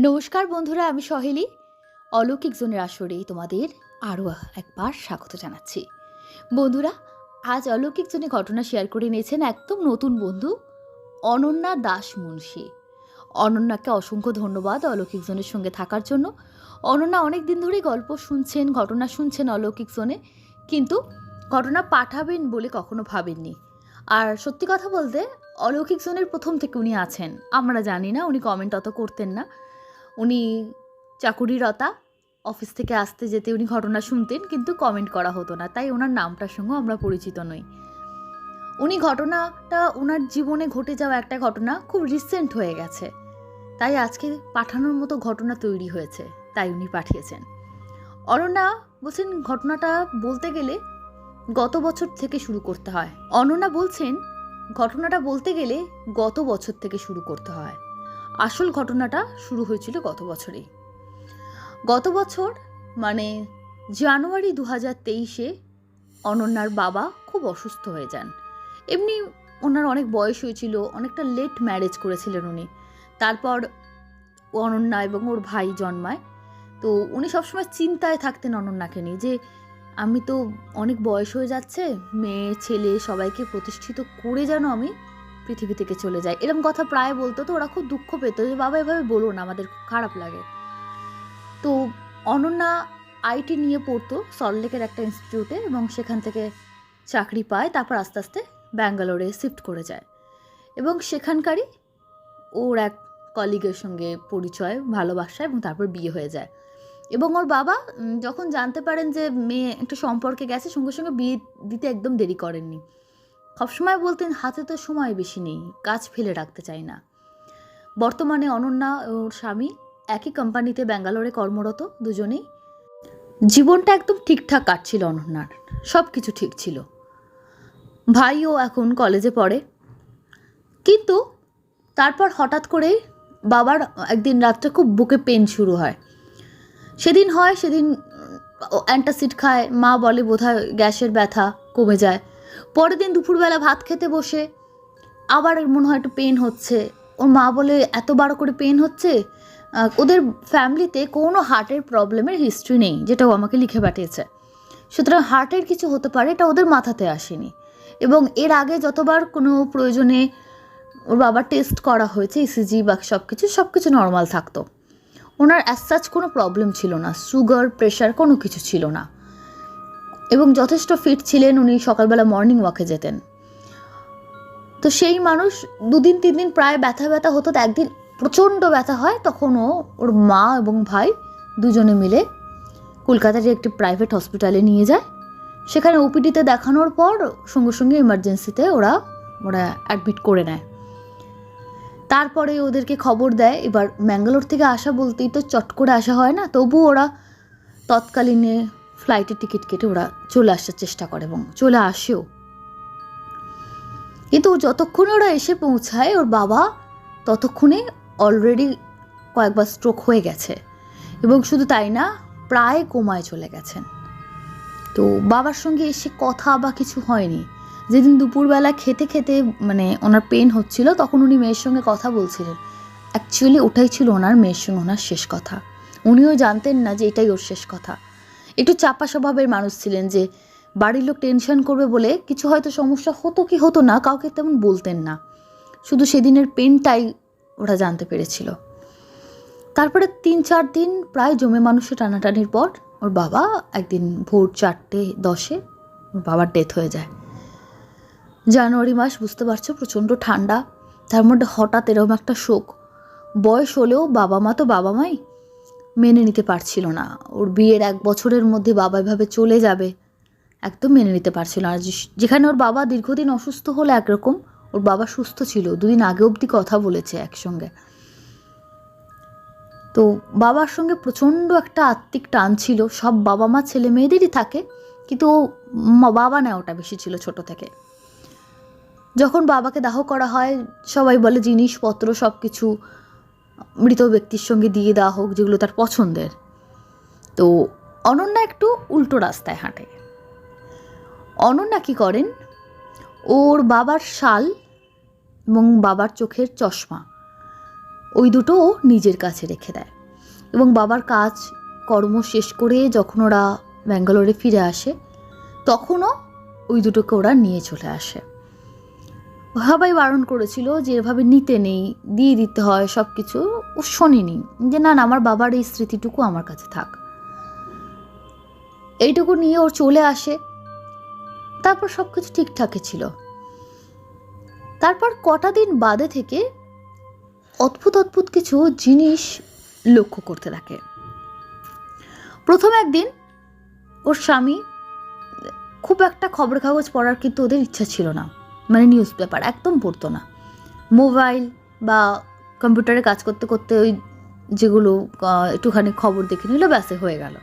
নমস্কার বন্ধুরা, আমি সহেলি। অলৌকিক জোনের আসরে তোমাদের আরও একবার স্বাগত জানাচ্ছি। বন্ধুরা, আজ অলৌকিক জনে ঘটনা শেয়ার করে নিয়েছেন একদম নতুন বন্ধু অনন্যা দাস মুন্সি। অনন্যাকে অসংখ্য ধন্যবাদ অলৌকিক জোনের সঙ্গে থাকার জন্য। অনন্যা অনেক দিন ধরেই গল্প শুনছেন, ঘটনা শুনছেন অলৌকিক জোনে, কিন্তু ঘটনা পাঠাবেন বলে কখনো ভাবেননি। আর সত্যি কথা বলতে, অলৌকিক জোনের প্রথম থেকে উনি আছেন। আমরা জানি না, উনি কমেন্ট অত করতেন না। উনি চাকুরিরতা অফিস থেকে আসতে যেতে উনি ঘটনা শুনতেন, কিন্তু কমেন্ট করা হতো না। তাই ওনার নামটার সঙ্গেও আমরা পরিচিত নই। উনি ঘটনাটা ওনার জীবনে ঘটে যাওয়া একটা ঘটনা খুব রিসেন্ট হয়ে গেছে। তাই আজকে পাঠানোর মতো ঘটনা তৈরি হয়েছে, তাই উনি পাঠিয়েছেন। অনন্যা বলছেন, ঘটনাটা বলতে গেলে গত বছর থেকে শুরু করতে হয়। অনন্যা বলছেন, ঘটনাটা বলতে গেলে গত বছর থেকে শুরু করতে হয়। আসল ঘটনাটা শুরু হয়েছিল গত বছরেই। গত বছর মানে জানুয়ারি দু হাজার তেইশে অনন্যার বাবা খুব অসুস্থ হয়ে যান। এমনি ওনার অনেক বয়স হয়েছিল, অনেকটা লেট ম্যারেজ করেছিলেন উনি। তারপর অনন্যা এবং ওর ভাই জন্মায়। তো উনি সবসময় চিন্তায় থাকতেন অনন্যাকে নিয়ে যে, আমি তো অনেক বয়স হয়ে যাচ্ছে, মেয়ে, ছেলে সবাইকে প্রতিষ্ঠিত করে যেন আমি পৃথিবী থেকে চলে যায়। এরকম কথা প্রায় বলতো, তো ওরা খুব দুঃখ পেত যে, বাবা, এভাবে বলো না, আমাদের খারাপ লাগে। তো অনন্যা আইটি নিয়ে পড়তো সল্টলেকের একটা ইনস্টিটিউটে এবং সেখান থেকে চাকরি পায়, তারপর আস্তে আস্তে ব্যাঙ্গালোরে শিফট করে যায়। এবং সেখানকারই ওর এক কলিগের সঙ্গে পরিচয়, ভালোবাসা এবং তারপর বিয়ে হয়ে যায়। এবং ওর বাবা যখন জানতে পারেন যে মেয়ে একটা সম্পর্কে গেছে, সঙ্গে সঙ্গে বিয়ে দিতে একদম দেরি করেননি। সবসময় বলতেন, হাতে তো সময় বেশি নেই কাজ ফেলে রাখতে চাই না। বর্তমানে অনন্যা ওর স্বামী একই কোম্পানিতে ব্যাঙ্গালোরে কর্মরত, দুজনেই। জীবনটা একদম ঠিকঠাক কাটছিল অনন্যার সব কিছু ঠিক ছিল। ভাইও এখন কলেজে পড়ে। কিন্তু তারপর হঠাৎ করেই বাবার একদিন রাত্রে খুব বুকে পেন শুরু হয়। সেদিন হয়, সেদিন অ্যান্টাসিড খায়, মা বলে বোধহয় গ্যাসের ব্যথা কমে যায়। পরের দিন দুপুরবেলা ভাত খেতে বসে। আবার মনে হয় একটু পেন হচ্ছে। ওর মা বলে, এত বারো করে পেন হচ্ছে? ওদের ফ্যামিলিতে কোনো হার্টের প্রবলেমের হিস্ট্রি নেই যেটাও আমাকে লিখে পাঠিয়েছে। সুতরাং হার্টের কিছু হতে পারে, এটা ওদের মাথাতে আসেনি। এবং এর আগে যতবার কোনো প্রয়োজনে ওর বাবার টেস্ট করা হয়েছে ইসিজি বা সব কিছু সব কিছু নর্মাল থাকতো। ওনার অ্যাজ কোনো প্রবলেম ছিল না। সুগার প্রেশার কোনো কিছু ছিল না। এবং যথেষ্ট ফিট ছিলেন উনি সকালবেলা মর্নিং ওয়াকে যেতেন। তো সেই মানুষ দুদিন, তিন দিন প্রায় ব্যথা ব্যথা হতো তো একদিন প্রচণ্ড ব্যথা হয় তখন ও ওর মা এবং ভাই দুজনে মিলে কলকাতার একটি প্রাইভেট হসপিটালে নিয়ে যায়। সেখানে ওপিডিতে দেখানোর পর সঙ্গে সঙ্গে ইমার্জেন্সিতে ওরা ওরা অ্যাডমিট করে নেয়। তারপরে ওদেরকে খবর দেয়, এবার ম্যাঙ্গালোর থেকে আসা বলতেই তো চট করে আসা হয় না তবু ওরা তৎকালীনে ফ্লাইটের টিকিট কেটে ওরা চলে আসার চেষ্টা করে এবং চলে আসেও। কিন্তু যতক্ষণ ওরা এসে পৌঁছায়, ওর বাবা ততক্ষণে অলরেডি কয়েকবার স্ট্রোক হয়ে গেছে এবং শুধু তাই না, প্রায় কোমায় চলে গেছেন। তো বাবার সঙ্গে এসে কথা বা কিছু হয়নি। যেদিন দুপুরবেলা খেতে খেতে মানে ওনার পেন হচ্ছিল, তখন উনি মেয়ের সঙ্গে কথা বলছিলেন। অ্যাকচুয়ালি ওটাই ছিল ওনার, মেয়ের সঙ্গে ওনার শেষ কথা। উনিও জানতেন না যে এটাই ওর শেষ কথা। একটু চাপা স্বভাবের মানুষ ছিলেন যে, বাড়ির লোক টেনশন করবে বলে কিছু হয়তো সমস্যা হতো কি হতো না, কাউকে তেমন বলতেন না। শুধু সেদিনের পেনটাই ওরা জানতে পেরেছিল। তারপরে তিন চার দিন প্রায় জমে মানুষের টানাটানির পর ওর বাবা একদিন ভোর চারটে দশে ওর বাবার ডেথ হয়ে যায়। জানুয়ারি মাস বুঝতে পারছ, প্রচণ্ড ঠান্ডা। তার মধ্যে হঠাৎ এরকম একটা শোক। বয়স হলেও বাবা মা তো বাবা মাই। মেনে নিতে পারছিল না। ওর বিয়ের এক বছরের মধ্যে বাবা এভাবে চলে যাবে, একদম মেনে নিতে পারছিল না। যেখানে ওর বাবা দীর্ঘদিন অসুস্থ হলে একরকম, ওর বাবা সুস্থ ছিল। দুদিন আগে অবধি কথা বলেছে একসঙ্গে। তো বাবার সঙ্গে প্রচণ্ড একটা আত্মিক টান ছিল। সব বাবা মা, ছেলে মেয়েদেরই থাকে, কিন্তু ও বাবা ওটা বেশি ছিল ছোট থেকে। যখন বাবাকে দাহ করা হয়, সবাই বলে জিনিসপত্র সব কিছু মৃত ব্যক্তির সঙ্গে দিয়ে দেওয়া হোক, যেগুলো তার পছন্দের। তো অনন্যা একটু উল্টো রাস্তায় হাঁটে। অনন্যা কী করেন? ওর বাবার শাল এবং বাবার চোখের চশমা, ওই দুটো ও নিজের কাছে রেখে দেয়। এবং বাবার কাজ, কর্ম শেষ করে যখন ওরা ব্যাঙ্গালোরে ফিরে আসে, তখনও ওই দুটোকে ওরা নিয়ে চলে আসে। সবাই বারণ করেছিল যে এভাবে নিতে নেই, দিয়ে দিতে হয় সব কিছু ও শোনেনি যে, না না, আমার বাবার এই স্মৃতিটুকু আমার কাছে থাক। এইটুকু নিয়ে ওর চলে আসে। তারপর সব কিছু ঠিকঠাকই ছিল। তারপর কটা দিন বাদে থেকে অদ্ভুত অদ্ভুত কিছু জিনিস লক্ষ্য করতে থাকে। প্রথম একদিন ওর স্বামী, খুব একটা খবরের কাগজ পড়ার কিন্তু ওদের ইচ্ছা ছিল না। মানে নিউজ পেপার একদম পড়তো না। মোবাইল বা কম্পিউটারে কাজ করতে করতে ওই যেগুলো একটুখানি খবর দেখে নিল, ব্যাসে হয়ে গেল।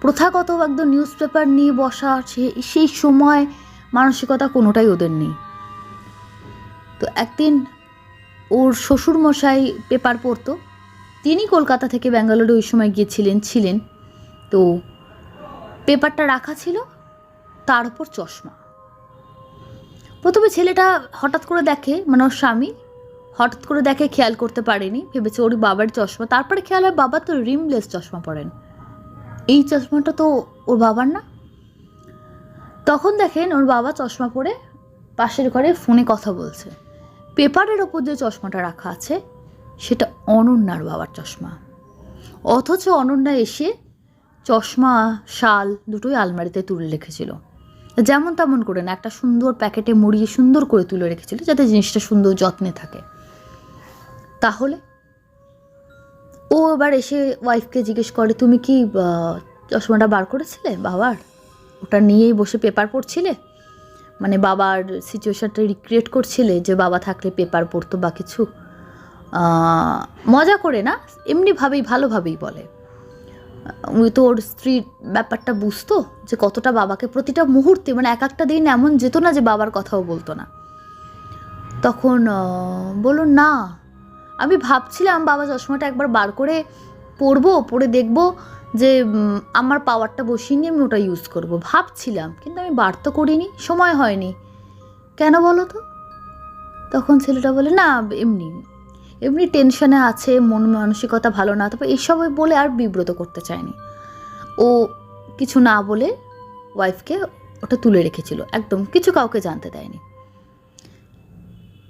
প্রথাগত একদম নিউজ পেপার নিয়ে বসা সেই সময় মানসিকতা কোনোটাই ওদের নেই। তো একদিন ওর শ্বশুর মশাই পেপার পড়তো। তিনি কলকাতা থেকে ব্যাঙ্গালোরে ওই সময় গিয়েছিলেন, ছিলেন। তো পেপারটা রাখা ছিল, তার উপর চশমা। প্রথমে ছেলেটা হঠাৎ করে দেখে মানে ওর স্বামী, হঠাৎ করে দেখে খেয়াল করতে পারেনি, ভেবেছে ওর বাবার চশমা। তারপরে খেয়াল হয় বাবা তো রিমলেস চশমা পরেন। এই চশমাটা তো ওর বাবার না? তখন দেখেন ওর বাবা চশমা পরে পাশের ঘরে ফোনে কথা বলছে। পেপারের ওপর যে চশমাটা রাখা আছে, সেটা অনন্যার বাবার চশমা। অথচ অনন্যা এসে চশমা, শাল দুটোই আলমারিতে তুলে রেখেছিল। যেমন তেমন করে না, একটা সুন্দর প্যাকেটে মুড়িয়ে সুন্দর করে তুলে রেখেছিল যাতে জিনিসটা সুন্দর যত্নে থাকে। তাহলে? ও এবার এসে ওয়াইফকে জিজ্ঞেস করে, তুমি কি চশমাটা বার করেছিলে বাবার? ওটা নিয়েই বসে পেপার পড়ছিলে? মানে বাবার সিচুয়েশনটা রিক্রিয়েট করছিলে যে বাবা থাকলে পেপার পড়তো বা কিছু? মজা করে না? এমনিভাবেই ভালোভাবেই বলে। তো ওর স্ত্রীর ব্যাপারটা বুঝতো যে কতটা বাবাকে প্রতিটা মুহূর্তে মানে এক একটা দিন এমন যেত না যে বাবার কথাও বলতো না। তখন বলুন না, আমি ভাবছিলাম বাবা চশমাটা একবার বার করে পরবো, পরে দেখব যে আমার পাওয়ারটা বসিয়ে নিয়ে আমি ওটা ইউজ করব। ভাবছিলাম, কিন্তু আমি বার তো করিনি, সময় হয়নি। কেন বলো তো? তখন ছেলেটা বলে, না, এমনি এমনি টেনশনে আছে, মন মানসিকতা ভালো না তবে এইসব বলে আর বিব্রত করতে চায়নি। ও কিছু না বলে ওয়াইফকে ওটা তুলে রেখেছিল, একদম কিছু কাউকে জানতে দেয়নি।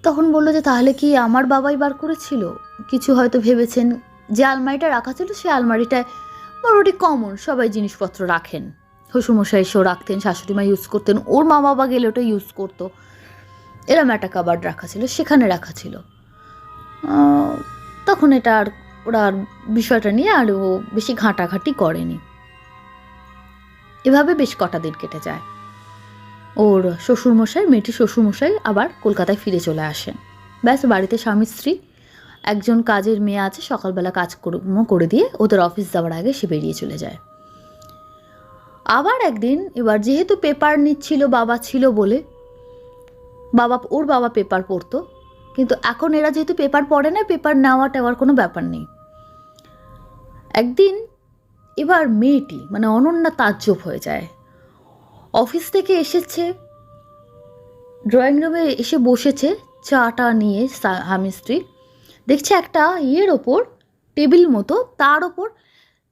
তখন বলল যে, তাহলে কি আমার বাবাই বার করেছিল? কিছু হয়তো ভেবেছেন, যে আলমারিটা রাখা ছিল সেই আলমারিটায় মোটামুটি কমন সবাই জিনিসপত্র রাখেন। শ্বশুরমশাই এসেও রাখতেন, শাশুড়ি মা ইউজ করতেন, ওর মা বাবা গেলে ওটা ইউজ করতো। এরম একটা কাবার্ড রাখা ছিল, সেখানে রাখা ছিল। তখন এটা আর ওরা আর বিষয়টা নিয়ে আর ও বেশি ঘাঁটাঘাঁটি করেনি। এভাবে বেশ কটা দিন কেটে যায়। ওর শ্বশুরমশাই মেয়েটি শ্বশুরমশাই আবার কলকাতায় ফিরে চলে আসেন। ব্যাস, বাড়িতে স্বামী, স্ত্রী, একজন কাজের মেয়ে আছে, সকালবেলা কাজ কর্ম করে দিয়ে ওদের অফিস যাওয়ার আগে সে বেরিয়ে চলে যায়। আবার একদিন, এবার যেহেতু পেপার নিচ্ছিল, বাবা ছিল বলে, বাবা, ওর বাবা পেপার পড়তো কিন্তু এখন এরা যেহেতু পেপার পড়ে না পেপার নেওয়া টেওয়ার কোনো ব্যাপার নেই। একদিন এবার মেয়েটি মানে অনন্যা তাজ্জব হয়ে যায়। অফিস থেকে এসেছে ড্রয়িং রুমে এসে বসেছে, চাটা নিয়ে স্বামী স্ত্রী। দেখছে একটা ইয়ের ওপর, টেবিল মতো, তার ওপর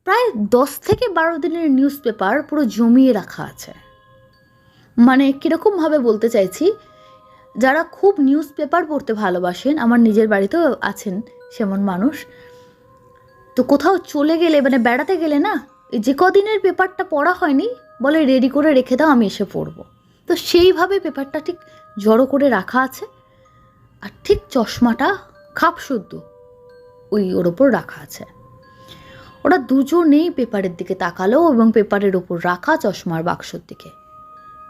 প্রায় দশ থেকে বারো দিনের নিউজ পেপার পুরো জমিয়ে রাখা আছে। মানে কীরকমভাবে বলতে চাইছি যারা খুব নিউজ পেপার পড়তে ভালোবাসেন, আমার নিজের বাড়িতেও আছেন সেমন মানুষ। তো কোথাও চলে গেলে মানে বেড়াতে গেলে না যে কদিনের পেপারটা পড়া হয়নি, বলে রেডি করে রেখে দাও, আমি এসে পড়ব। তো সেইভাবে পেপারটা ঠিক জড়ো করে রাখা আছে, আর ঠিক চশমাটা খাপ শুদ্ধ ওই ওর ওপর রাখা আছে। ওরা দুজনেই পেপারের দিকে তাকালো এবং পেপারের ওপর রাখা চশমার বাক্সর দিকে।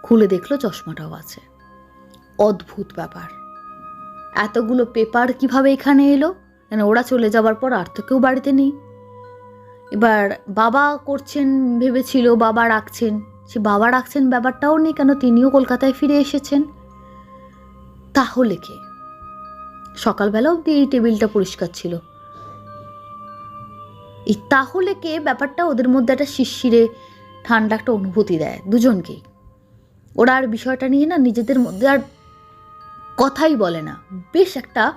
খুলে দেখল চশমাটাও আছে। অদ্ভুত ব্যাপার। এতগুলো পেপার কীভাবে এখানে এলো? কেন ওরা চলে যাবার পর আর তো কেউ বাড়িতে নেই। এবার বাবা করছেন ভেবেছিল, বাবা রাখছেন। সে বাবা রাখছেন ব্যাপারটাও নেই, কেন তিনিও কলকাতায় ফিরে এসেছেন? তাহলে কে? সকালবেলা অবধি এই টেবিলটা পরিষ্কার ছিল। এই তাহলে কে? ব্যাপারটা ওদের মধ্যে একটা শিরশিরে, ঠান্ডা একটা অনুভূতি দেয়। দুজনকেই। ওরা আর বিষয়টা নিয়ে না নিজেদের মধ্যে আর কথাই বলে না। বেশ একটা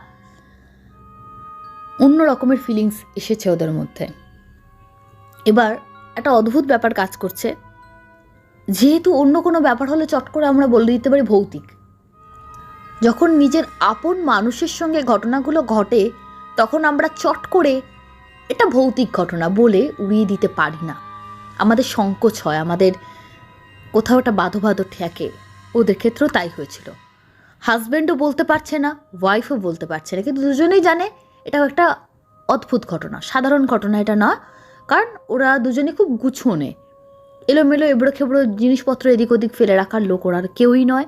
অন্য রকমের ফিলিংস এসেছে ওদের মধ্যে। এবার একটা অদ্ভুত ব্যাপার কাজ করছে। যেহেতু অন্য কোনো ব্যাপার হলে চট করে আমরা বলে দিতে পারি ভৌতিক। যখন নিজের আপন মানুষের সঙ্গে ঘটনাগুলো ঘটে, তখন আমরা চট করে এটা ভৌতিক ঘটনা বলে উড়িয়ে দিতে পারি না। আমাদের সংকোচ হয়, আমাদের কোথাও একটা বাধো বাধো ঠেকে ওদের ক্ষেত্রেও তাই হয়েছিল। হাজব্যান্ডও বলতে পারছে না ওয়াইফও বলতে পারছে না, কিন্তু দুজনেই জানে এটাও একটা অদ্ভুত ঘটনা, সাধারণ ঘটনা এটা না, কারণ ওরা দুজনে খুব গুছোনে। এলোমেলো এবড়ো খেবড়ো জিনিসপত্র এদিক ওদিক ফেলে রাখার লোক ওরা কেউই নয়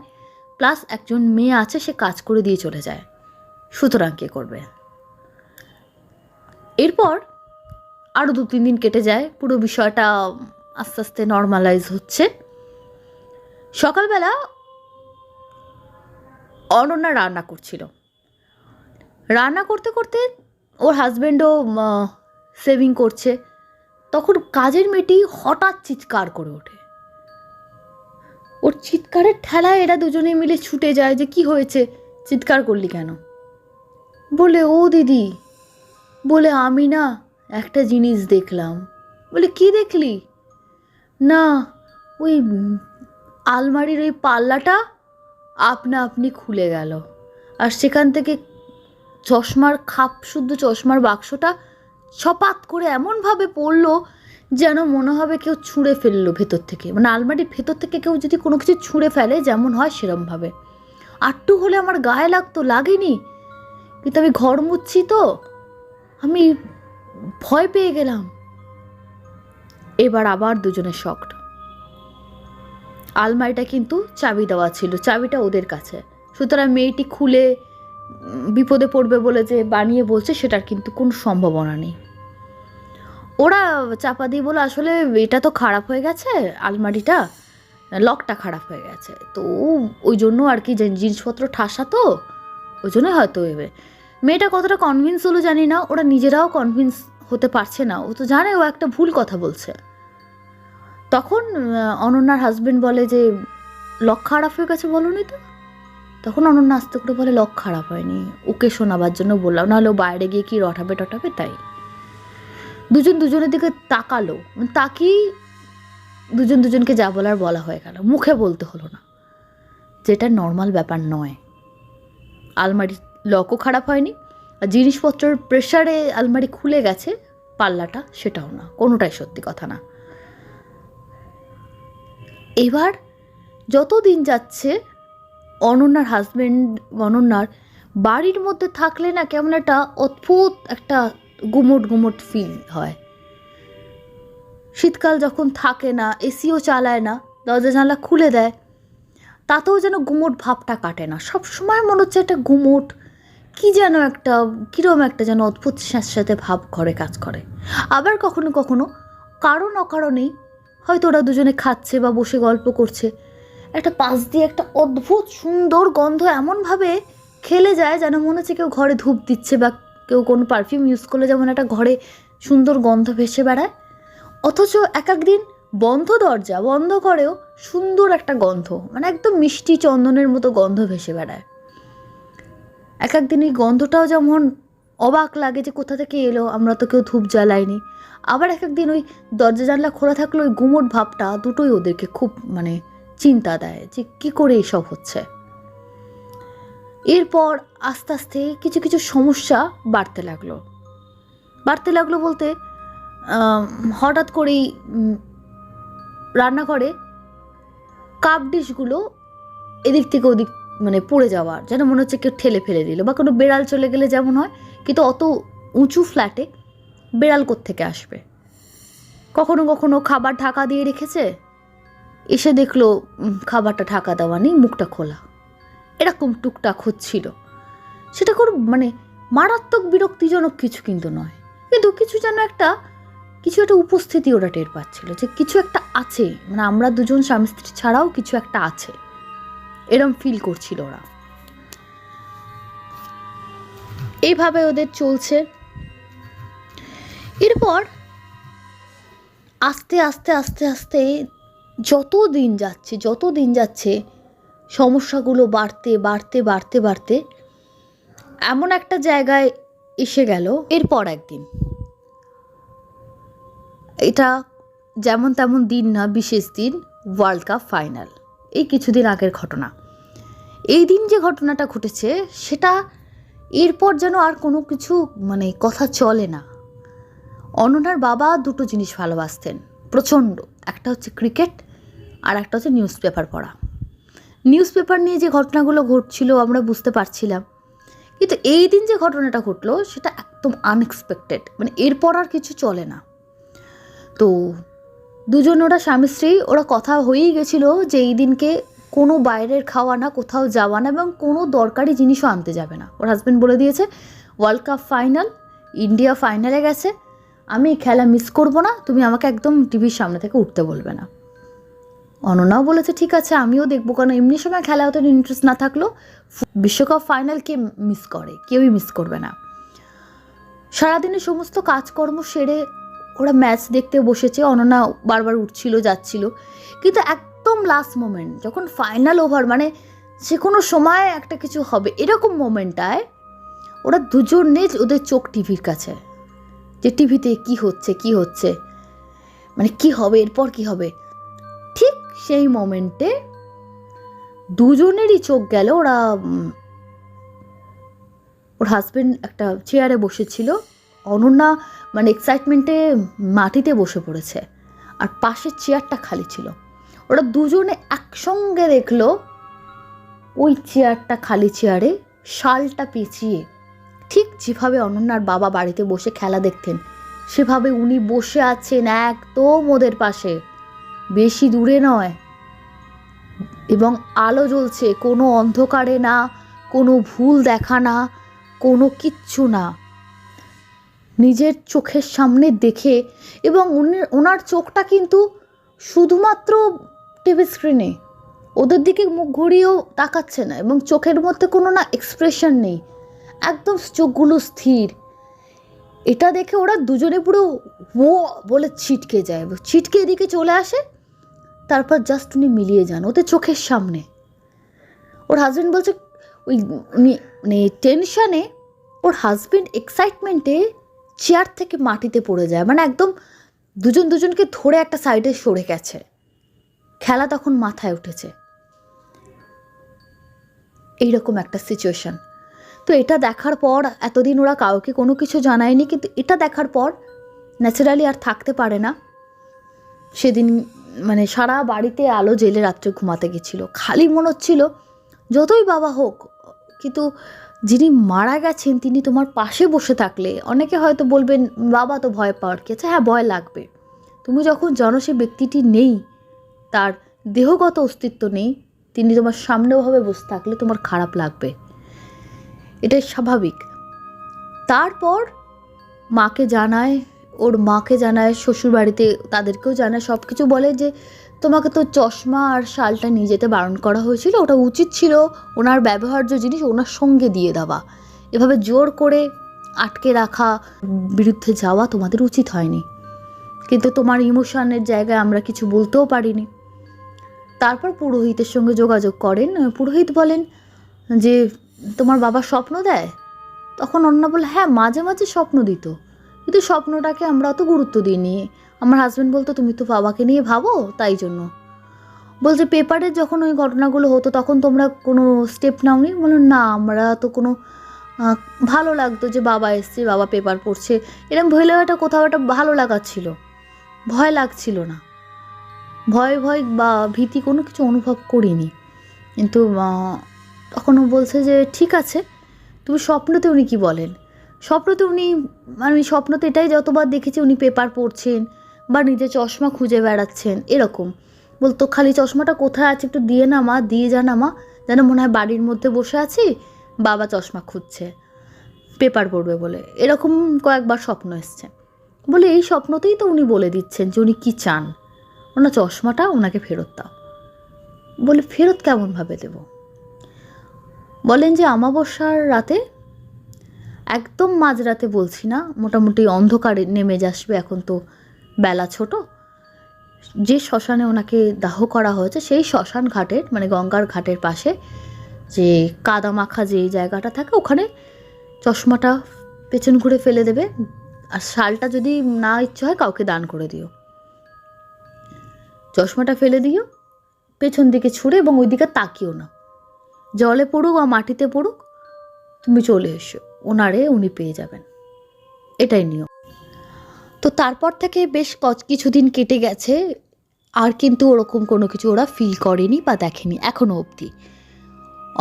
প্লাস একজন মেয়ে আছে, সে কাজ করে দিয়ে চলে যায়। সুতরাং কে করবে? এরপর আরও দু তিন দিন কেটে যায়, পুরো বিষয়টা আস্তে আস্তে নর্মালাইজ হচ্ছে। সকালবেলা অনন্যা রান্না করছিল। রান্না করতে করতে ওর হাজব্যান্ডও সেভিং করছে। তখন কাজের মেয়েটি হঠাৎ চিৎকার করে ওঠে। ওর চিৎকারের ঠেলায় এরা দুজনে মিলে ছুটে যায় যে, কি হয়েছে? চিৎকার করলি কেন? বলে, ও দিদি। বলে, আমি না একটা জিনিস দেখলাম। বলে, কি দেখলি? না, ওই আলমারির ওই পাল্লাটা আপনা আপনি খুলে গেল। আর সেখান থেকে চশমার খাপ, শুদ্ধ চশমার বাক্সটা ছপাত করে এমনভাবে পড়ল যেন মনে হবে কেউ ছুঁড়ে ফেলল ভেতর থেকে। মানে আলমারির ভেতর থেকে কেউ যদি কোনো কিছু ছুঁড়ে ফেলে, যেমন হয় সেরমভাবে। আটটু হলে আমার গায়ে লাগতো, লাগেনি। কিন্তু আমি ঘর মুচ্ছি তো। আমি ভয় পেয়ে গেলাম। এবার আবার দুজনে শকড। আলমারিটা কিন্তু চাবি দেওয়া ছিল, চাবিটা ওদের কাছে। সুতরাং মেয়েটি খুলে বিপদে পড়বে বলে যে বানিয়ে বলছে, সেটার কিন্তু কোনো সম্ভাবনা নেই। ওরা চাপা দিয়ে বলে, আসলে এটা তো খারাপ হয়ে গেছে, আলমারিটা, লকটা খারাপ হয়ে গেছে। তো ওই জন্য আর কি জিনিসপত্র ঠাসা তো, ওই জন্যই হয়তো এবে। মেয়েটা কতটা কনভিন্স হলো জানি না, ওরা নিজেরাও কনভিন্স হতে পারছে না। ও তো জানে, ও একটা ভুল কথা বলছে। তখন অনন্যার হাজবেন্ড বলে যে, লক খারাপ হয়ে গেছে বলনি তো? তখন অনন্যা আস্তে করে বলে, লক খারাপ হয়নি, ওকে শোনাবার জন্য বললাম, নাহলে ও বাইরে গিয়ে কি রটাবে টটাবে তাই। দুজন দুজনের দিকে তাকালো মানে তাকিয়েই দুজন দুজনকে যা বলার বলা হয়ে গেল। মুখে বলতে হলো না যেটা নর্মাল ব্যাপার নয়। আলমারি লকও খারাপ হয়নি, আর জিনিসপত্রের প্রেশারে আলমারি খুলে গেছে, পাল্লাটা সেটাও না, কোনোটাই সত্যি কথা না। এবার যত দিন যাচ্ছে, অনন্যার হাজব্যান্ড অনন্যার বাড়ির মধ্যে থাকলে না কেমন একটা অদ্ভুত একটা গুমট গুমট ফিল হয়। শীতকাল যখন থাকে না এসিও চালায় না, দরজা জানলা খুলে দেয়, তাতেও যেন গুমট ভাবটা কাটে না। সব সময় মনে হচ্ছে একটা গুমট, কি যেন একটা কীরকম একটা যেন অদ্ভুত সাথে ভাব ঘরে কাজ করে। আবার কখনো কখনো কারণ অকারণেই হয়তো ওরা দুজনে খাচ্ছে বা বসে গল্প করছে। একটা পাশ দিয়ে একটা অদ্ভুত সুন্দর গন্ধ এমনভাবে খেলে যায় যেন মনে হচ্ছে কেউ ঘরে ধূপ দিচ্ছে বা কেউ কোনো পারফিউম ইউজ করলে যেমন একটা ঘরে সুন্দর গন্ধ ভেসে বেড়ায়। অথচ এক একদিন বন্ধ দরজা বন্ধ করেও সুন্দর একটা গন্ধ মানে একদম মিষ্টি চন্দনের মতো গন্ধ ভেসে বেড়ায়। এক একদিন এই গন্ধটাও যেমন অবাক লাগে যে কোথা থেকে এলো, আমরা তো কেউ ধূপ জ্বালাইনি। আবার এক একদিন ওই দরজা জানলা খোলা থাকলে ওই গুমট ভাবটা দুটোই ওদেরকে খুব মানে চিন্তা দেয় যে কি করে এইসব হচ্ছে। এরপর আস্তে আস্তে কিছু কিছু সমস্যা বাড়তে লাগল। বাড়তে লাগল বলতে হঠাৎ করেই রান্নাঘরে কাপ ডিশগুলো এদিক থেকে ওদিক মানে পড়ে যাওয়ার, যেন মনে হচ্ছে কেউ ঠেলে ফেলে দিল, বা কোনো বেড়াল চলে গেলে যেমন হয়, কিন্তু অত উঁচু ফ্ল্যাটে বেড়াল থেকে আসবে? কখনো কখনো খাবার ঢাকা দিয়ে রেখেছে, এসে দেখল খাবারটা ঢাকা দেওয়া নেই, মুখটা খোলা। এরকম টুকটাক হচ্ছিল। সেটা কোনো মানে মারাত্মক বিরক্তিজনক কিছু কিন্তু নয়। কিন্তু কিছু যেন একটা, কিছু একটা উপস্থিতি ওরা টের পাচ্ছিল যে কিছু একটা আছে। মানে আমরা দুজন স্বামী স্ত্রী ছাড়াও কিছু একটা আছে। এরম ফিল করছিল ওরা। এইভাবে ওদের চলছে। এরপর আস্তে আস্তে আস্তে আস্তে যত দিন যাচ্ছে, যত দিন যাচ্ছে, সমস্যাগুলো বাড়তে বাড়তে বাড়তে বাড়তে এমন একটা জায়গায় এসে গেল এরপর একদিন। এটা যেমন তেমন দিন না, বিশেষ দিন ওয়ার্ল্ড কাপ ফাইনাল এই কিছুদিন আগের ঘটনা। এই দিন যে ঘটনাটা ঘটেছে, সেটা এরপর যেন আর কোনো কিছু মানে কথা চলে না। অননার বাবা দুটো জিনিস ভালোবাসতেন, প্রচণ্ড। একটা হচ্ছে ক্রিকেট আর একটা হচ্ছে নিউজ পেপার পড়া। নিউজ পেপার নিয়ে যে ঘটনাগুলো ঘটছিল আমরা বুঝতে পারছিলাম। কিন্তু এই দিন যে ঘটনাটা ঘটলো, সেটা একদম আনএক্সপেক্টেড মানে এরপর আর কিছু চলে না। তো, দুজন ওরা স্বামী স্ত্রী ওরা কথা হয়েই গেছিল যে এই দিনকে কোনো বাইরের খাওয়া না, কোথাও যাওয়া না এবং কোনো দরকারি জিনিসও আনতে যাবে না। ওর হাজব্যান্ড বলে দিয়েছে ওয়ার্ল্ড কাপ ফাইনাল ইন্ডিয়া ফাইনালে গেছে। আমি খেলা মিস করব না, তুমি আমাকে একদম টিভির সামনে থেকে উঠতে বলবে না। অননাও বলেছে, ঠিক আছে, আমিও দেখব, কারণ এমনি সময় খেলা অত ইন্টারেস্ট না থাকলেও ফু- বিশ্বকাপ ফাইনাল কে মিস করে, কেউই মিস করবে না। সারাদিনের সমস্ত কাজকর্ম সেরে ওরা ম্যাচ দেখতে বসেছে। অননা বারবার উঠছিল, যাচ্ছিল। কিন্তু একদম লাস্ট মোমেন্ট যখন ফাইনাল ওভার মানে যে কোনো সময় একটা কিছু হবে, এরকম মোমেন্টটায় ওরা দুজনে ওদের চোখ টিভির কাছে, যে টিভিতে কি হচ্ছে কি হচ্ছে মানে কি হবে, এরপর কি হবে। ঠিক সেই মোমেন্টে দুজনেরই চোখ গেল, ওরা ওর হাজবেন্ড একটা চেয়ারে বসেছিল, অনন্যা মানে এক্সাইটমেন্টে মাটিতে বসে পড়েছে, আর পাশের চেয়ারটা খালি ছিল। ওরা দুজনে একসঙ্গে দেখল ওই চেয়ারটা খালি চেয়ারে, শালটা পেঁচিয়ে। ঠিক যেভাবে অনন্যার বাবা বাড়িতে বসে খেলা দেখতেন, সেভাবে উনি বসে আছেন একদম ওদের পাশে। বেশি দূরে নয়। এবং আলো জ্বলছে, কোনো অন্ধকারে না, কোনো ভুল দেখা না, কোনো কিচ্ছু না। নিজের চোখের সামনে দেখে এবং উনি, ওনার চোখটা কিন্তু শুধুমাত্র টিভি স্ক্রিনে। ওদের দিকে মুখ ঘুরিয়েও তাকাচ্ছে না এবং চোখের মধ্যে কোনো না এক্সপ্রেশন নেই। একদম চোখগুলো স্থির। এটা দেখে ওরা দুজনে পুরো ও বলে ছিটকে যায়। ছিটকে এদিকে চলে আসে, তারপর জাস্ট উনি মিলিয়ে যান ওদের চোখের সামনে। ওর হাজব্যান্ড বলছে, ওই উনি মানে টেনশানে ওর হাজব্যান্ড এক্সাইটমেন্টে চেয়ার থেকে মাটিতে পড়ে যায়। মানে একদম দুজন দুজনকে ধরে একটা সাইডে সরে গেছে। খেলা তখন মাথায় উঠেছে। এইরকম একটা সিচুয়েশন তো এটা দেখার পর এতদিন ওরা কাউকে কোনো কিছু জানায়নি, কিন্তু এটা দেখার পর ন্যাচারালি আর থাকতে পারে না। সেদিন মানে সারা বাড়িতে আলো জেলে রাত্রে ঘুমাতে গেছিল। খালি মনে হচ্ছিল যতই বাবা হোক, কিন্তু যিনি মারা গেছেন তিনি তোমার পাশে বসে থাকলে অনেকে হয়তো বলবেন, বাবা তো ভয় পাওয়ার কি আছে? হ্যাঁ ভয় লাগবে। তুমি যখন জানো সে ব্যক্তিটি নেই তার দেহগত অস্তিত্ব নেই, তিনি তোমার সামনেভাবে বসে থাকলে তোমার খারাপ লাগবে। এটাই স্বাভাবিক। তারপর মাকে জানায়, ওর মাকে জানায়, শ্বশুরবাড়িতে তাদেরকেও জানায় সব কিছু বলে যে, তোমাকে তো চশমা আর শালটা নিয়ে যেতে বারণ করা হয়েছিল, ওটা উচিত ছিল ওনার ব্যবহার্য জিনিস ওনার সঙ্গে দিয়ে দেওয়া। এভাবে জোর করে আটকে রাখা, বিরুদ্ধে যাওয়া তোমাদের উচিত হয়নি। কিন্তু তোমার ইমোশনের জায়গায় আমরা কিছু বলতেও পারিনি। তারপর পুরোহিতের সঙ্গে যোগাযোগ করেন। পুরোহিত বলেন যে, তোমার বাবা স্বপ্ন দেয়? তখন অন্য বলে হ্যাঁ মাঝে মাঝে স্বপ্ন দিত। কিন্তু স্বপ্নটাকে আমরা অত গুরুত্ব দিইনি। আমার হাজব্যান্ড বলতো, তুমি তো বাবাকে নিয়ে ভাবো তাই জন্য। বলছে, পেপারে যখন ওই ঘটনাগুলো হতো, তখন তোমরা কোনো স্টেপ নাওনি? বলো না, আমরা তো কোনো ভালো লাগতো যে বাবা এসছে, বাবা পেপার পড়ছে। এরকম ভয় লাগাটা কোথাও একটা ভালো লাগাচ্ছিল ভয় লাগছিল না। ভয় ভয় বা ভীতি কোনো কিছু অনুভব করিনি। কিন্তু তখন ও বলছে যে, ঠিক আছে, তুমি স্বপ্নতে উনি কি বলেন? স্বপ্নতে উনি আমি স্বপ্নতে এটাই যতবার দেখেছি উনি পেপার পড়ছেন বা নিজে চশমা খুঁজে বেড়াচ্ছেন, এরকম। বলতো, খালি চশমাটা কোথায় আছে একটু দিয়ে না মা, দিয়ে যা না মা, যেন মনে হয় বাড়ির মধ্যে বসে আছি, বাবা চশমা খুঁজছে, পেপার পড়বে বলে। এরকম কয়েকবার স্বপ্ন এসছে। বলে, এই স্বপ্নতেই তো উনি বলে দিচ্ছেন যে উনি কী চান। ওনার চশমাটা ওনাকে ফেরত দাও। বলে, ফেরত কেমনভাবে দেব? বলেন যে অমাবস্যার রাতে, একদম মাঝরাতে বলছি না, মোটামুটি অন্ধকারে নেমে আসবে এখন তো বেলা ছোট। যে শ্মশানে ওনাকে দাহ করা হয়েছে, সেই শ্মশান ঘাটের মানে গঙ্গার ঘাটের পাশে, যে কাদা মাখা যে জায়গাটা থাকে, ওখানে চশমাটা পেছন ঘুরে ফেলে দেবে। আর শালটা যদি না ইচ্ছে হয়, কাউকে দান করে দিও। চশমাটা ফেলে দিও, পেছন দিকে ছুঁড়ে এবং ওই দিকে তাকিও না। জলে পড়ুক বা মাটিতে পড়ুক, তুমি চলে এসো ওনারে উনি পেয়ে যাবেন। এটাই নিয়ম। তো তারপর থেকে বেশ কিছুদিন কেটে গেছে, আর কিন্তু ওরকম কোনো কিছু ওরা ফিল করেনি বা দেখেনি এখনও অবধি।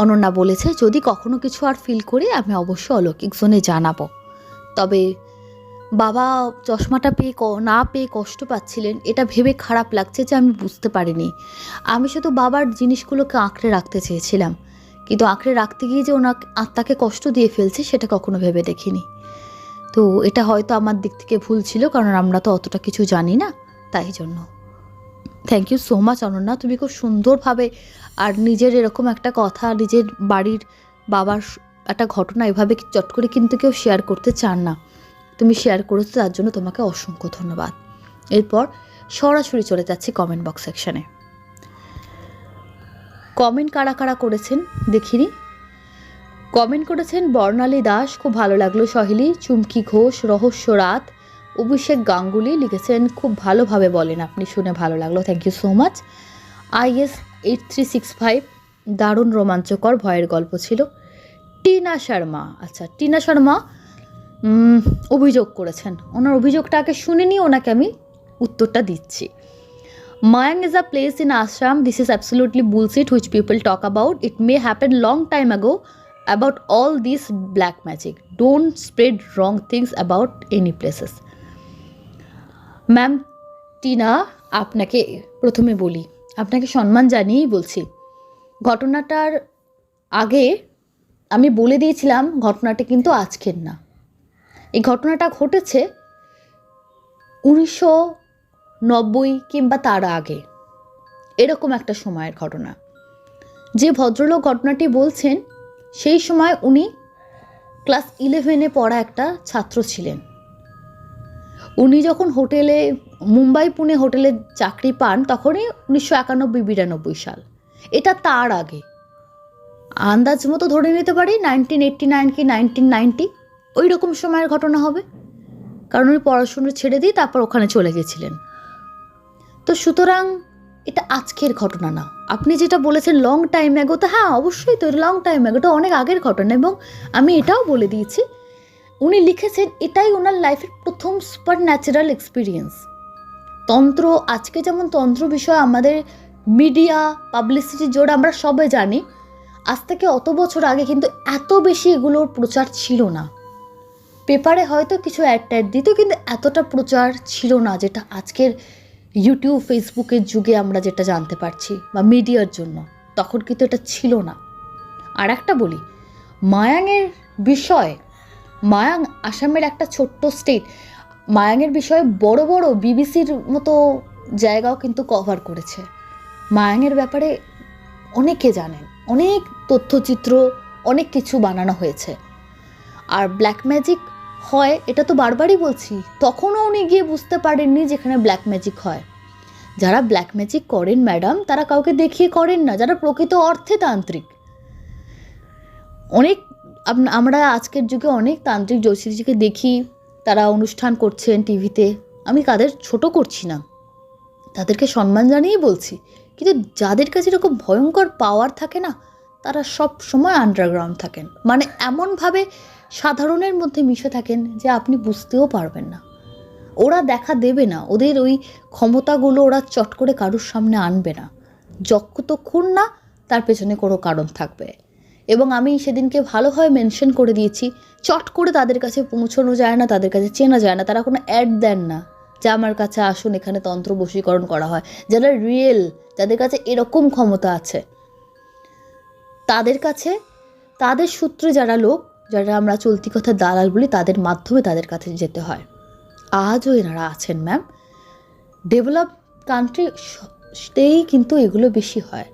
অনন্যা বলেছে, যদি কখনো কিছু আর ফিল করি, আমি অবশ্যই অলৌকিক জোনে জানাব। তবে বাবা চশমাটা পেয়ে না পেয়ে কষ্ট পাচ্ছিলেন, এটা ভেবে খারাপ লাগছে যে আমি বুঝতে পারিনি। আমি শুধু বাবার জিনিসগুলোকে আঁকড়ে রাখতে চেয়েছিলাম। কিন্তু আঁকড়ে রাখতে গিয়ে যে ওনাকে আত্মাকে কষ্ট দিয়ে ফেলছে, সেটা কখনো ভেবে দেখিনি। তো এটা হয়তো আমার দিক থেকে ভুল ছিল, কারণ আমরা তো অতটা কিছু জানি না, তাই জন্য। Thank you so much Ananya. তুমি খুব সুন্দরভাবে আর নিজের এরকম একটা কথা, নিজের বাড়ির বাবার একটা ঘটনা এভাবে চট করে কিন্তু কেউ শেয়ার করতে চান না। তুমি শেয়ার করেছ, তার জন্য তোমাকে অসংখ্য ধন্যবাদ। এরপর সরাসরি চলে যাচ্ছে কমেন্ট বক্স সেকশনে কমেন্ট কারা কারা করেছেন দেখিনি? কমেন্ট করেছেন বর্ণালী দাস, খুব ভালো লাগল সহেলি, চুমকি ঘোষ, রহস্য রাত, অভিষেক গাঙ্গুলি লিখেছেন, খুব ভালোভাবে বলেন আপনি, শুনে ভালো লাগল thank you so much IS eight three six five দারুণ রোমাঞ্চকর ভয়ের গল্প ছিল। টিনা শর্মা আচ্ছা টিনা শর্মা অভিযোগ করেছেন। ওনার অভিযোগটা আগে শুনে নিয়ে ওনাকে আমি উত্তরটা দিচ্ছি। Mayang is a place in Assam this is absolutely bullshit which people talk about it may happen long time ago about all this black magic don't spread wrong things about any places ma'am Tina, আপনাকে প্রথমে বলি, আপনাকে সম্মান জানিয়েই বলছি, ঘটনাটার আগে আমি বলে দিয়েছিলাম, ঘটনাটা কিন্তু আজকের না। এই ঘটনাটা ঘটেছে উনিশশো নব্বই কিংবা তার আগে। এরকম একটা সময়ের ঘটনা। যে ভদ্রলোক ঘটনাটি বলছেন, সেই সময় উনি ক্লাস ইলেভেনে পড়া একটা ছাত্র ছিলেন। উনি যখন হোটেলে, মুম্বাই পুনে হোটেলে চাকরি পান, তখনই উনিশশো একানব্বই, বিরানব্বই সাল। এটা তার আগে। আন্দাজ মতো ধরে নিতে পারি, নাইনটিন এইট্টি নাইন কি নাইনটিন নাইনটি? ওই রকম সময়ের ঘটনা হবে। কারণ উনি পড়াশুনো ছেড়ে দিয়ে তারপর ওখানে চলে গেছিলেন। তো সুতরাং এটা আজকের ঘটনা না। আপনি যেটা বলেছেন লং টাইম অ্যাগো তো হ্যাঁ অবশ্যই তো লং টাইম অ্যাগো এটা অনেক আগের ঘটনা এবং আমি এটাও বলে দিয়েছি। উনি লিখেছেন, এটাই ওনার লাইফের প্রথম সুপার ন্যাচারাল এক্সপিরিয়েন্স তন্ত্র, আজকে যেমন তন্ত্র বিষয় আমাদের মিডিয়া পাবলিসিটি জোর আমরা সবাই জানি, আজ থেকে অত বছর আগে কিন্তু এত বেশি এগুলোর প্রচার ছিল না। পেপারে হয়তো কিছু অ্যাড ট্যাড দিত, কিন্তু এতটা প্রচার ছিল না যেটা আজকের ইউটিউব ফেসবুকের যুগে আমরা যেটা জানতে পারছি, বা মিডিয়ার জন্য। তখন কিন্তু এটা ছিল না। আর একটা বলি, মায়াংয়ের বিষয়, মায়াং আসামের একটা ছোট্ট স্টেট মায়াংয়ের বিষয়ে বড় বড় বিবিসির মতো জায়গাও কিন্তু কভার করেছে। মায়াংয়ের ব্যাপারে অনেকে জানেন, অনেক তথ্যচিত্র, অনেক কিছু বানানো হয়েছে। আর ব্ল্যাক ম্যাজিক হয়, এটা তো বারবারই বলছি, তখনও উনি গিয়ে বুঝতে পারেননি যেখানে ব্ল্যাক ম্যাজিক হয়। যারা ব্ল্যাক ম্যাজিক করেন ম্যাডাম তারা কাউকে দেখিয়ে করেন না, যারা প্রকৃত অর্থে তান্ত্রিক। অনেক আমরা আজকের যুগে অনেক তান্ত্রিক জ্যোতিষীকে দেখি, তারা অনুষ্ঠান করছেন টিভিতে। আমি কাদের ছোট করছি না। তাদেরকে সম্মান জানিয়েই বলছি, কিন্তু যাদের কাছে এরকম ভয়ঙ্কর পাওয়ার থাকে না, তারা সব সময় আন্ডারগ্রাউন্ড থাকেন। মানে এমনভাবে সাধারণের মধ্যে মিশে থাকেন যে আপনি বুঝতেও পারবেন না। ওরা দেখা দেবে না। ওদের ওই ক্ষমতাগুলো ওরা চট করে কারুর সামনে আনবে না। যতক্ষণ না, তার পেছনে কোনো কারণ থাকবে। এবং আমি সেদিনকে ভালোভাবে মেনশন করে দিয়েছি, চট করে তাদের কাছে পৌঁছানো যায় না, তাদের কাছে চেনা যায় না, তারা কোনো অ্যাড দেন না। যে আমার কাছে আসুন, এখানে তন্ত্র বশীকরণ করা হয়। যারা রিয়েল যাদের কাছে এরকম ক্ষমতা আছে, তাদের কাছে, তাদের সূত্রে যারা লোক যারা আমরা চলতি কথা দালাল বলি, তাদের মাধ্যমে তাদের কাছে যেতে হয়। আজও এনারা আছেন ম্যাম ডেভেলপ কান্ট্রি তেই কিন্তু এগুলো বেশি হয়।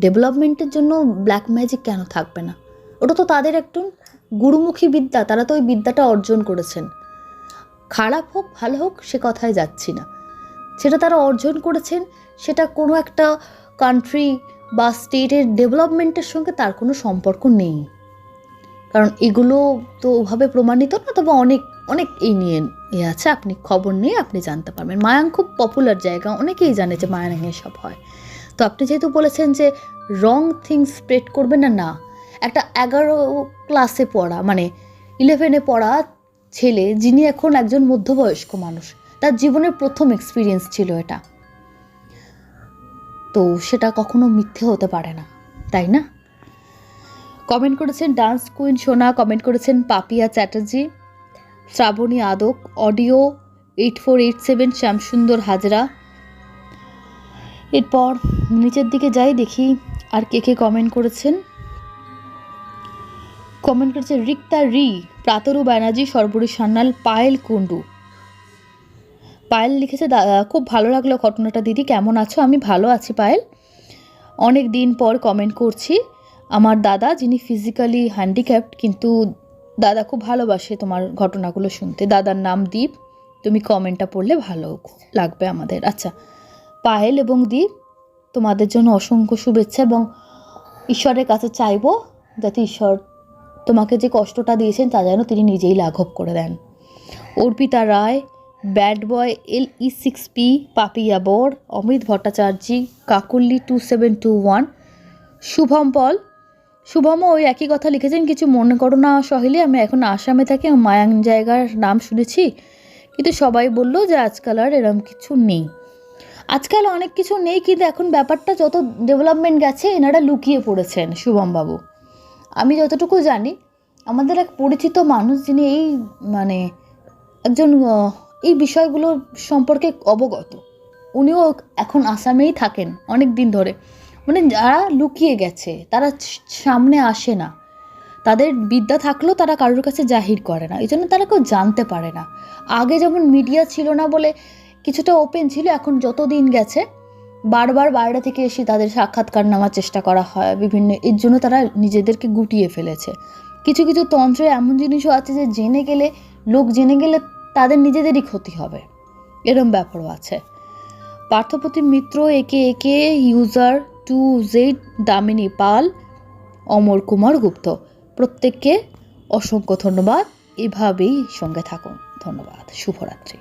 ডেভেলপমেন্টের জন্য ব্ল্যাক ম্যাজিক কেন থাকবে না? ওটা তো তাদের একটু গুরুমুখী বিদ্যা, তারা তো ওই বিদ্যাটা অর্জন করেছেন। খারাপ হোক, ভালো হোক, সে কথায় যাচ্ছি না। সেটা তারা অর্জন করেছেন, সেটা কোনো একটা কান্ট্রি বা স্টেটের ডেভেলপমেন্টের সঙ্গে তার কোনো সম্পর্ক নেই। কারণ এগুলো তো ওভাবে প্রমাণিত না, তবে অনেক অনেক এই নিয়ে এ আছে। আপনি খবর নিয়ে আপনি জানতে পারবেন। মায়াং খুব পপুলার জায়গা, অনেকেই জানে যে মায়াংয়ে সব হয়। তো আপনি যেহেতু বলেছেন যে রং থিংস স্প্রেড করবেন না না, একটা এগারো ক্লাসে পড়া মানে ইলেভেনে পড়া ছেলে, যিনি এখন একজন মধ্যবয়স্ক মানুষ, তার জীবনের প্রথম এক্সপিরিয়েন্স ছিল এটা। তো সেটা কখনো মিথ্যে হতে পারে না, তাই না? কমেন্ট করেছেন ডান্স কুইন সোনা, কমেন্ট করেছেন Papiya Chatterjee, Shrabani Adak, audio eight four eight seven Shyamsundar Hazra. এরপর নিচের দিকে যাই, দেখি আর কে কে কমেন্ট করেছেন। কমেন্ট করেছে রিক্তা রি, প্রাতরু ব্যানার্জি, সর্বরী সান্যাল, পায়েল কুন্ডু পায়েল লিখেছে, "দা- খুব ভালো লাগল ঘটনাটা দিদি, কেমন আছো? আমি ভালো আছি পায়েল। অনেক দিন পর কমেন্ট করছি। আমার দাদা, যিনি ফিজিক্যালি হ্যান্ডিক্যাপ্ট কিন্তু দাদা খুব ভালোবাসে তোমার ঘটনাগুলো শুনতে। দাদার নাম দীপ। তুমি কমেন্টটা পড়লে ভালো লাগবে আমাদের। আচ্ছা পায়েল এবং দীপ, তোমাদের জন্য অসংখ্য শুভেচ্ছা এবং ঈশ্বরের কাছে চাইব যাতে ঈশ্বর তোমাকে যে কষ্টটা দিয়েছেন তা যেন তিনি নিজেই লাঘব করে দেন। Arpita Roy, bad boy L E six P Papiya Bar, Amit Bhattacharya, কাকুল্লি two seven two one Shubham Pal শুভমও ওই একই কথা লিখেছেন, কিছু মনে করো না সহেলি, আমি এখন আসামে থাকি মায়াং জায়গার নাম শুনেছি। কিন্তু সবাই বলল যে আজকাল আর এরম কিছু নেই। আজকাল অনেক কিছু নেই, কিন্তু এখন ব্যাপারটা যত ডেভেলপমেন্ট গেছে, এনারা লুকিয়ে পড়েছেন শুভমবাবু। আমি যতটুকু জানি, আমাদের এক পরিচিত মানুষ যিনি এই মানে একজন এই বিষয়গুলো সম্পর্কে অবগত। উনিও এখন আসামেই থাকেন অনেক দিন ধরে। মানে যারা লুকিয়ে গেছে, তারা সামনে আসে না। তাদের বিদ্যা থাকলেও তারা কারোর কাছে জাহির করে না। এই জন্য তারা কেউ জানতে পারে না। আগে যেমন মিডিয়া ছিল না বলে কিছুটা ওপেন ছিল, এখন যত দিন গেছে, বারবার বাইরে থেকে এসে তাদের সাক্ষাৎকার নেওয়ার চেষ্টা করা হয়। বিভিন্ন, এর জন্য তারা নিজেদেরকে গুটিয়ে ফেলেছে। কিছু কিছু তন্ত্রে এমন জিনিসও আছে যে, জেনে গেলে, লোক জেনে গেলে তাদের নিজেদেরই ক্ষতি হবে। এরম ব্যাপারও আছে। Parthapratim Mitra, AK AK user two Z Damini Pal, Amar Kumar Gupta. প্রত্যেককে অসংখ্য ধন্যবাদ। এভাবেই সঙ্গে থাকুন। ধন্যবাদ। শুভরাত্রি।